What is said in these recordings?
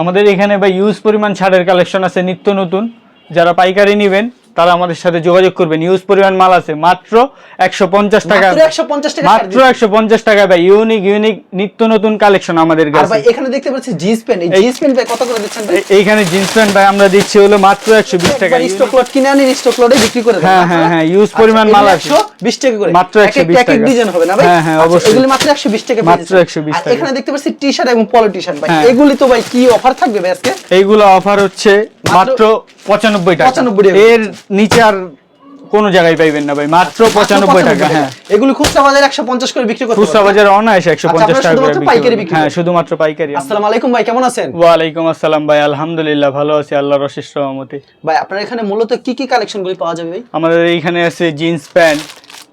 আমাদের এখানে বা ইউজ পরিমাণ ছাড়ের কালেকশন আছে নিত্য নতুন। যারা পাইকারি নেবেন তারা আমাদের সাথে যোগাযোগ করবেন ইউজ পরিমাণ মাল আছে মাত্র একশো পঞ্চাশ টাকা। মাত্র 150 টাকা মাত্র একশো পঞ্চাশ টাকা ভাই ইউনিক ইউনিক নিত্য নতুন কালেকশন আমাদের কাছে। এখানে দেখতে পাচ্ছি জিন্স প্যান্ট জিন্স প্যান্ট ভাই কত করে দিচ্ছেন ভাই? এইখানে জিন্স প্যান্ট ভাই আমরা দিচ্ছি হলো মাত্র একশো বিশ টাকা। স্টক লট কিনে আনি স্টক লটে বিক্রি করে হ্যাঁ, হ্যাঁ, হ্যাঁ, use পরিমাণ মাল আছে। বিশ টাকা করে। মাত্র একশো একটা 120 এক এক টাকা। ডিজাইন হবে না ভাই? হ্যাঁ, হ্যাঁ, আচ্ছা, অবশ্যই। এগুলি মাত্র 120 টাকা পেয়ে মাত্র একশো বিশ টাকা। এখানে দেখতে পাচ্ছি টি-শার্ট এবং পলো টি-শার্ট ভাই। হ্যাঁ। এগুলি তো ভাই কি অফার থাকবে ভাই আজকে? এইগুলো অফার হচ্ছে মাত্র পঁচানব্বই টাকা। 95 টাকা। এর নিচে আর কোনো জায়গায় পাইবেন না ভাই মাত্র পঁচানব্বই টাকা হ্যাঁ। এগুলি খুচরা বাজারে 150 করে বিক্রি করতে খুচরা। বাজারে অনায়াসে একশো পঞ্চাশ টাকা করে শুধুমাত্র পাইকারি। বিক্রি হ্যাঁ শুধুমাত্র পাইকারি। আসসালামু আলাইকুম ভাই কেমন আছেন? ওয়ালাইকুম আসসালাম ভাই আলহামদুলিল্লাহ ভালো আছি আল্লাহর অশেষ রহমতে। ভাই আপনার এখানে মূলত কি কি কালেকশন গুলি পাওয়া যাবে ভাই? আমাদের এইখানে আছে জিন্স প্যান্ট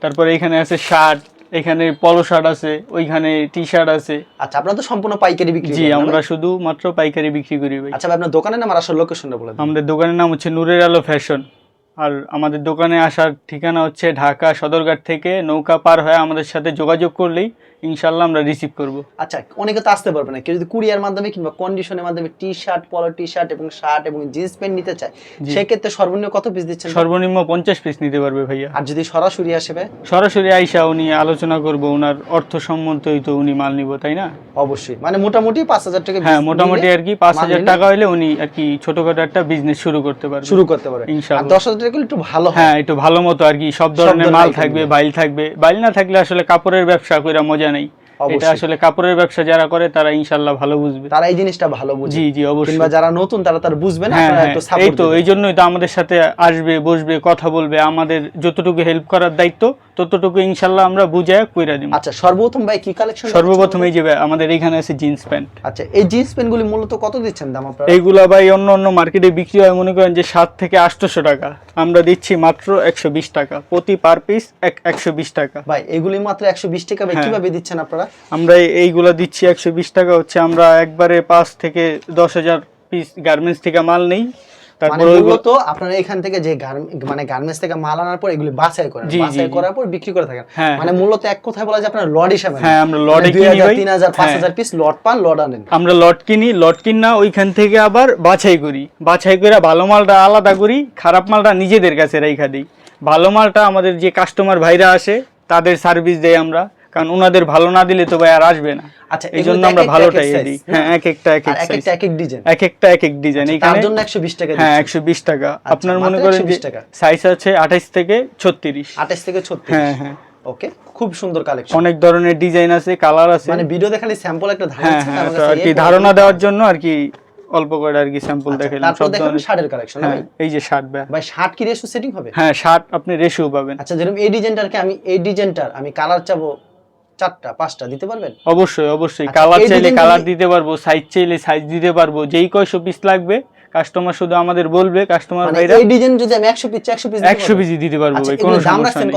তারপরে এখানে আছে শার্ট এখানে পলো শার্ট আছে ওইখানে টি শার্ট আছে। আচ্ছা আপনারা তো সম্পূর্ণ পাইকারি বিক্রি জি আমরা? শুধু মাত্র পাইকারি বিক্রি করি ভাই। আচ্ছা আপনার দোকানের নাম আর আসল লোকেশনটা বলে আমাদের দোকানের নাম হচ্ছে নূরের আলো ফ্যাশন। আর আমাদের দোকানে আসার ঠিকানা হচ্ছে ঢাকা সদরঘাট থেকে নৌকা পার হয়ে আমাদের সাথে যোগাযোগ করলেই ইনশাল্লাহ আমরা রিসিভ করব। আচ্ছা অনেকে তো আসতে পারবে না। কেউ যদি কুরিয়ার মাধ্যমে কিংবা কন্ডিশনের মাধ্যমে T shirt polo T shirt এবং শার্ট এবং জিন্স প্যান্ট নিতে চায়। সেক্ষেত্রে সর্বনিম্ন কত পিস দিচ্ছেন? সর্বনিম্ন পঞ্চাশ পিস নিতে পারবে ভাইয়া। আর যদি সরাসরি আসে ভাই সরাসরি আইসা উনি আলোচনা করব ওনার অর্থ সম্মতই তো উনি মাল নিব তাই না? অবশ্যই। মানে মোটামুটি পাঁচ হাজার টাকা হ্যাঁ মোটামুটি আর কি পাঁচ হাজার টাকা হলে উনি আর কি ছোটখাটো একটা বিজনেস শুরু করতে পারবে। শুরু করতে পারে আর ইনশাআল্লাহ। দশ হাজার টাকা একটু ভালো হ্যাঁ। একটু ভালো মতো আর কি সব ধরনের ধরনের মাল থাকবে বাইল থাকবে। বাইল না থাকলে আসলে কাপড়ের ব্যবসা কইরা মজা নেই। এটা আসলে কাপড়ের ব্যবসা যারা করে তারা ইনশাল্লাহ ভালো বুঝবে। তারা এই জিনিসটা ভালো বুঝে। জি জি অবশ্যই। কিংবা যারা নতুন তারা তার বুঝবে না হ্যাঁ হ্যাঁ। এই তো এই জন্যই তো আমাদের সাথে আসবে বসবে কথা বলবে। আমাদের যতটুকু হেল্প করার দায়িত্ব ততটুকু ইনশাল্লাহ আমরা বুঝায় কইরা দিব আচ্ছা সর্বপ্রথম ভাই কি কালেকশন সর্বপ্রথম এই যে ভাই, আমাদের এখানে আছে জিন্স প্যান্ট আচ্ছা এই জিন্স প্যান্ট গুলি মূলত কত দিচ্ছেন দাম আপনারা? এইগুলা ভাই অন্য অন্য মার্কেটে বিক্রি হয় মনে করেন যে সাত থেকে আটশোশো টাকা। আমরা দিচ্ছি মাত্র একশো বিশ টাকা। প্রতি পার পিস এক একশো বিশ টাকা। ভাই এগুলি মাত্র একশো বিশ টাকা ভাই হ্যাঁ। কীভাবে দিচ্ছেন আপনারা? আমরা এইগুলা দিচ্ছি একশো বিশ টাকা। হচ্ছে আমরা একবারে পাঁচ থেকে দশ হাজার পিস গার্মেন্টস থেকে মাল নেই। তারপর মূলত আপনারা এখান থেকে যে মানে গার্মেন্টস থেকে মাল আনার পর এগুলি বাছাই করেন। বাছাই করার পর বিক্রি করে থাকেন। হ্যাঁ, মানে মূলত এক কথায় বলা যায় আপনারা লট হিসাবে হ্যাঁ, আমরা লটে কিনি হাজার ভাই। তিন হাজার পাঁচ হ্যাঁ। হাজার পিস লট পান লট আনেন। আমরা লট কিনি লট কিনা ওইখান থেকে আবার বাছাই করি। বাছাই করে ভালো মালটা আলাদা করি খারাপ মালটা নিজেদের কাছে রেখা দিই। ভালো মালটা আমাদের যে কাস্টমার ভাইরা আসে তাদের সার্ভিস দেই আমরা। কারণ ওনাদের ভালো না দিলে তো ভাই আর আসবে না। আচ্ছা এই জন্য আমরা ভালোটাই দিই। হ্যাঁ এক একটা এক এক এক একটা এক এক ডিজাইন এক একটা এক এক ডিজাইন তার জন্য একশো বিশ টাকা হ্যাঁ একশো বিশ টাকা। আপনার মনে করেন 120 যে টাকা। সাইজ আছে আঠাইশ থেকে ছত্রিশ। আঠাশ থেকে ছত্রিশ। হ্যাঁ হ্যাঁ। ওকে খুব সুন্দর কালেকশন অনেক ধরনের ডিজাইন আছে কালার আছে। মানে ভিডিও দেখালে স্যাম্পল একটা ধারণা হ্যাঁ আছে, হ্যাঁ আর কি ধারণা দেওয়ার জন্য আর কি অল্প করে আর কি স্যাম্পল আচ্ছা, দেখাইলাম সব ধরনের। শার্টের কালেকশন হ্যাঁ এই যে শার্ট ব্যাগ ভাই শার্ট কি রেশু সেটিং হবে? হ্যাঁ শার্ট আপনি রেশিও পাবেন। আচ্ছা যেরকম এই ডিজাইনটারকে আমি এই ডিজাইনটার আমি কালার চাবো চারটা পাঁচটা দিতে পারবেন? অবশ্যই অবশ্যই। আচ্ছা, কালার চাইলে কালার দিতে পারব সাইজ চাইলে সাইজ দিতে পারব যেই কয়শো পিস লাগবে কাস্টমার শুধু আমাদের বলবে কাস্টমার মানে ভাইরা। এই ডিজাইন যদি আমি একশো পিস একশো পিস একশো পিস দিতে পারব আচ্ছা ভাই কোনো সমস্যা নেই।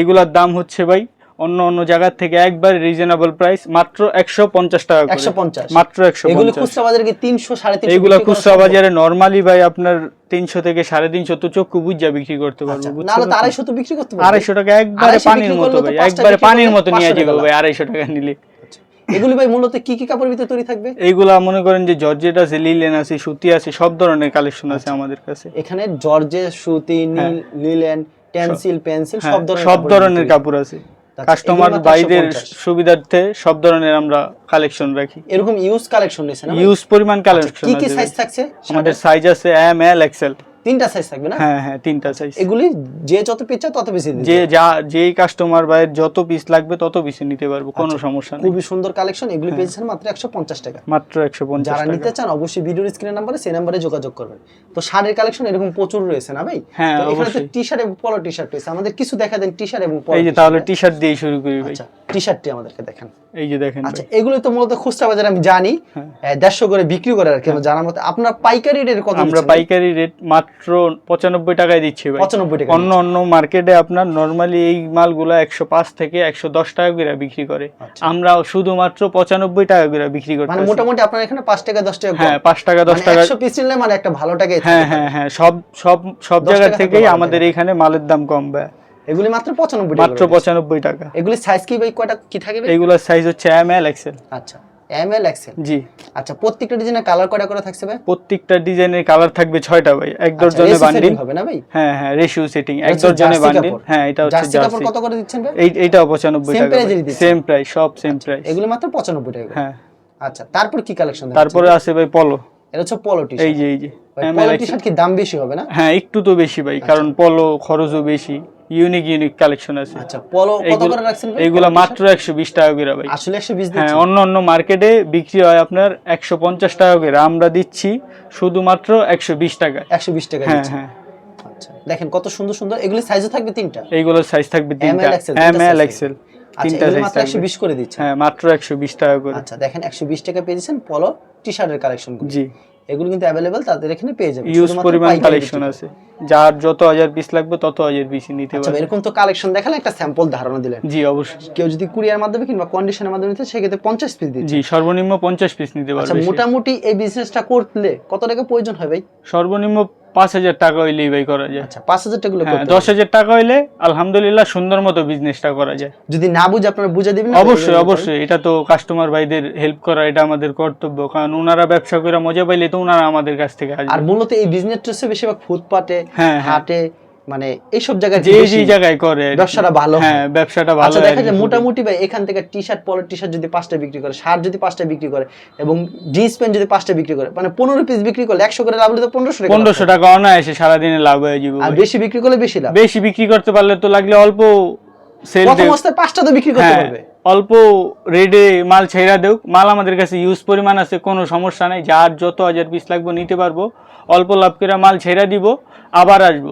এগুলার দাম হচ্ছে ভাই অন্য অন্য জায়গার থেকে একবার রিজনেবল প্রাইস মাত্র একশো পঞ্চাশ টাকা। একশো পঞ্চাশ। মাত্র একশো পঞ্চাশ। এগুলো খুচরা বাজারে কি তিনশো সাড়ে তিনশো করা খুচরা বাজারে নর্মালি ভাই আপনার তিনশো থেকে সাড়ে তিনশো তো চক্ষু বুঝা বিক্রি করতে পারব আচ্ছা, না আড়াইশো তো বিক্রি করতে পারবে। আড়াইশো টাকা একবারে পানির মতো ভাই একবারে পানির মতো নিয়ে 500 যাব ভাই আড়াইশো টাকা নিলে। এগুলি ভাই মূলত কি কি কাপড়ের ভিতরে তৈরি থাকবে? এইগুলা মনে করেন যে জর্জেট আছে লিলেন আছে সুতি আছে সব ধরনের কালেকশন আছে আমাদের কাছে। এখানে জর্জে সুতি নীল লিলেন টেন্সিল পেন্সিল হ্যাঁ, সব ধরনের সব ধরনের কাপড় আছে। আচ্ছা, কাস্টমার বাইদের সুবিধার্থে সব ধরনের আমরা কালেকশন রাখি। এরকম ইউজ কালেকশন নিয়েছে না ইউজ পরিমাণ কালেকশন আচ্ছা, কি কি সাইজ থাকছে? আমাদের সাইজ আছে এম এল এক্সেল তিনটা সাইজ থাকবে না? হ্যাঁ হ্যাঁ তিনটা সাইজ এগুলি যে যত পিস চায় তত বেশি যে যা যেই কাস্টমার যত পিস লাগবে তত পিস নিতে পারব কোনো আচ্ছা, সমস্যা নেই। খুবই সুন্দর কালেকশন এগুলি পেয়েছেন মাত্র একশো পঞ্চাশ টাকা। মাত্র একশো পঞ্চাশ যারা নিতে চান অবশ্যই ভিডিওর স্ক্রিনের নাম্বারে সেই নাম্বারে যোগাযোগ করবেন। তো শার্টের কালেকশন এরকম প্রচুর রয়েছে না ভাই? হ্যাঁ, তো এখানে টি শার্ট এবং পলো টি শার্ট রয়েছে। আমাদের কিছু দেখা দেন টি শার্ট এবং পলো এই যে তাহলে টি শার্ট দিয়ে শুরু করি ভাই। আচ্ছা। টি শার্টটি আমাদেরকে দেখান। এই যে দেখেন আচ্ছা এগুলো তো মূলত খুচরা বাজারে আমি জানি। হ্যাঁ। দেড়শো করে বিক্রি করে আর কি জানার মতো। আপনার পাইকারি রেট কত আমরা পাইকারি রেট মাত্র পঁচানব্বই টাকায় দিচ্ছি পঁচানব্বই টাকা অন্য অন্য মার্কেটে আপনার নর্মালি এই মালগুলো একশো পাঁচ থেকে একশো দশ টাকা করে বিক্রি করে। আচ্ছা। আমরা শুধুমাত্র পঁচানব্বই টাকা করে বিক্রি করতে মানে মোটামুটি আপনার এখানে পাঁচ টাকা দশ টাকা হ্যাঁ পাঁচ টাকা দশ টাকা। একশো পিস নিলে মানে একটা ভালো টাকা হ্যাঁ হ্যাঁ হ্যাঁ সব সব সব 10 জায়গা থেকেই আমাদের এখানে মালের দাম কম ভাই। এগুলি মাত্র পঁচানব্বই টাকা মাত্র করে দিচ্ছে। পঁচানব্বই টাকা। এগুলি সাইজ কি ভাই? কয়টা কি থাকে ভাই? সাইজ হচ্ছে এম এল এক্সেল আচ্ছা এম এল এক্সেল জি। আচ্ছা প্রত্যেকটা ডিজাইনের কালার কয়টা করে ভাই? প্রত্যেকটা ডিজাইনের কালার থাকবে ভাই। এক আচ্ছা, দর্জনে ratio বান্ডিল হবে না ভাই? হ্যাঁ হ্যাঁ রেশিও সেটিং এক দর্জনে জার্সি বান্ডিল হ্যাঁ এটা হচ্ছে জার্সি কাপড় কত করে দিচ্ছেন ভাই? এই এইটাও পঁচানব্বই টাকা? সেম প্রাইস সব সেম প্রাইস এগুলো মাত্র পঁচানব্বই টাকা হ্যাঁ। আচ্ছা তারপর কি কালেকশন তারপরে আছে ভাই পলো এটা হচ্ছে পলো টি এই যে এই যে। পলো টি শার্ট কি দাম বেশি হবে না? হ্যাঁ একটু তো বেশি ভাই কারণ পলো খরচও বেশি। ইউনিক ইউনিক কালেকশন আছে। আচ্ছা পলো কত করে রাখছেন ভাই? এইগুলা মাত্র একশো বিশ টাকা করে ভাই। আসলে একশো বিশ হ্যাঁ অন্য অন্য মার্কেটে বিক্রি হয় আপনার একশো পঞ্চাশ টাকা করে। আমরা দিচ্ছি শুধুমাত্র একশো বিশ টাকায়। একশো বিশ টাকা হ্যাঁ হ্যাঁ। আচ্ছা দেখেন কত সুন্দর সুন্দর। এগুলি সাইজও থাকবে তিনটা? এইগুলোর সাইজ থাকবে তিনটা। এম এল এক্সেল আচ্ছা তিনটা সাইজ মাত্র একশো বিশ করে দিচ্ছেন? হ্যাঁ মাত্র একশো বিশ টাকা করে। আচ্ছা দেখেন একশো বিশ টাকা পেয়ে দিচ্ছেন পলো টি শার্টের কালেকশন জি। এগুলো কিন্তু অ্যাভেলেবেল তাদের এখানে পেয়ে যাবেন। ইউজ পরিমাণ কালেকশন আছে। যার যত হাজার পিস লাগবে তত হাজার পিস নিতে আচ্ছা পারবে। এরকম তো কালেকশন দেখালে একটা স্যাম্পল ধারণা দিলেন। জি অবশ্যই। কেউ যদি কুরিয়ার মাধ্যমে কিংবা কন্ডিশনের মাধ্যমে নিতে সেক্ষেত্রে পঞ্চাশ পিস দিচ্ছে জি সর্বনিম্ন পঞ্চাশ পিস নিতে আচ্ছা পারবে আচ্ছা মোটামুটি এই বিজনেসটা করলে কত টাকা প্রয়োজন হয় ভাই? সর্বনিম্ন পাঁচ হাজার টাকা হইলে ইবাই করা যায়। আচ্ছা পাঁচ হাজার টাকা হ্যাঁ দশ হাজার টাকা হইলে আলহামদুলিল্লাহ সুন্দর মতো বিজনেসটা করা যায়। যদি না বুঝে আপনারা বুঝে দিবেন অবশ্যই অবশ্যই। এটা তো কাস্টমার ভাইদের হেল্প করা এটা আমাদের কর্তব্য। কারণ ওনারা ব্যবসা করে মজা পাইলে তো ওনারা আমাদের কাছ থেকে আর মূলত এই বিজনেসটা হচ্ছে বেশিরভাগ ফুটপাতে হ্যাঁ, হ্যাঁ। হাটে মানে এইসব জায়গায় যে যে জায়গায় করে ব্যবসাটা ভালো হ্যাঁ ব্যবসাটা ভালো আচ্ছা দেখা যায় মোটামুটি ভাই এখান থেকে টি শার্ট পলের টি শার্ট যদি পাঁচটা বিক্রি করে শার্ট যদি পাঁচটা বিক্রি করে এবং জিন্স প্যান্ট যদি পাঁচটা বিক্রি করে মানে পনেরো পিস বিক্রি করলে একশো করে লাভ হলে তো পনেরোশো টাকা পনেরোশো টাকা অনায়াসে সারাদিনে লাভ হয়ে যাবে আর বেশি বিক্রি করলে বেশি লাভ। বেশি বিক্রি করতে পারলে তো লাগলে অল্প সেল প্রথম অবস্থায় পাঁচটা তো বিক্রি করতে হ্যাঁ পারবে। অল্প রেডে মাল ছেড়া দেও। মাল আমাদের কাছে ইউজ পরিমাণ আছে কোনো সমস্যা নাই। যার যত হাজার পিস লাগবে নিতে পারব। অল্প লাভ করে মাল ছেড়া দিব আবার আসব।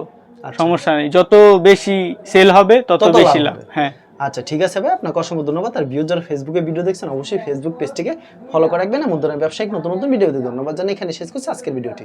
সমস্যা নেই। যত বেশি সেল হবে তত বেশি লাভ। হ্যাঁ। আচ্ছা ঠিক আছে ভাই আপনাকে অসংখ্য ধন্যবাদ। আর ভিউ যারা ফেসবুকে ভিডিও দেখছেন অবশ্যই ফেসবুক পেজটিকে ফলো করে রাখবেন। এবং ধরনের ব্যবসায়িক নতুন নতুন ভিডিও ধন্যবাদ জানাই এখানে শেষ করছি। আজকের ভিডিওটি